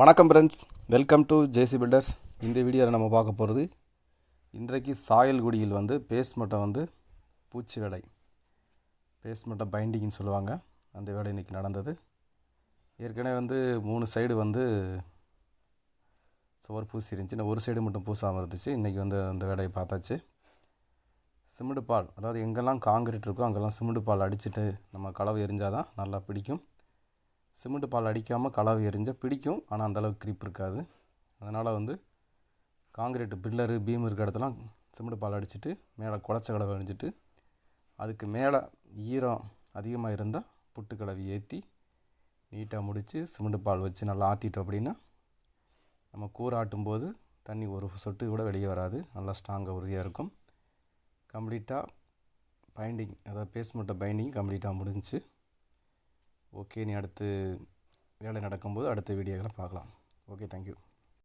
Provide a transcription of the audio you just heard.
வணக்கம் friends welcome to J C builders இந்த வீடியோவில் நம்ம பார்க்க போகிறது இன்றைக்கு சாயல்குடியில் வந்து பேஸ்மெண்ட்டை வந்து பூச்சி வேலை பேஸ்மெண்ட்டை பைண்டிங்னு சொல்லுவாங்க. அந்த வேலை இன்றைக்கி நடந்தது. ஏற்கனவே வந்து மூணு சைடு வந்து சுவர் பூசி இருந்துச்சு இன்னும் ஒரு சைடு மட்டும் பூசாமல் இருந்துச்சு. இன்றைக்கி வந்து அந்த வேலையை பார்த்தாச்சு. சிமெண்ட் பால் அதாவது எங்கெல்லாம் காங்கிரீட் இருக்கோ அங்கெல்லாம் சிமெண்ட் பால் அடிச்சுட்டு நம்ம கலவை எரிஞ்சால் தான் நல்லா பிடிக்கும். சிமெண்ட் பால் அடிக்காமல் கலவை எரிஞ்சால் பிடிக்கும் ஆனால் அந்தளவுக்கு கிரிப் இருக்காது. அதனால் வந்து காங்கிரீட்டு பில்லரு பீம் இருக்க இடத்துலாம் சிமெண்ட் பால் அடிச்சுட்டு மேலே குழச்ச கலவை அணிஞ்சிட்டு அதுக்கு மேலே ஈரம் அதிகமாக இருந்தால் புட்டு கலவை ஏற்றி நீட்டாக முடித்து சிமெண்ட் பால் வச்சு நல்லா ஆற்றிட்டோம் அப்படின்னா நம்ம கூரை ஆட்டும்போது தண்ணி ஒரு சொட்டு கூட வெளியே வராது. நல்லா ஸ்ட்ராங்காக உறுதியாக இருக்கும். கம்ப்ளீட்டாக பைண்டிங் அதாவது பேஸ்மெண்ட்டை பைண்டிங் கம்ப்ளீட்டாக முடிஞ்சு ஓகே நீ அடுத்து வேலை நடக்கும்போது அடுத்த வீடியோவில் பார்க்கலாம். Okay thank you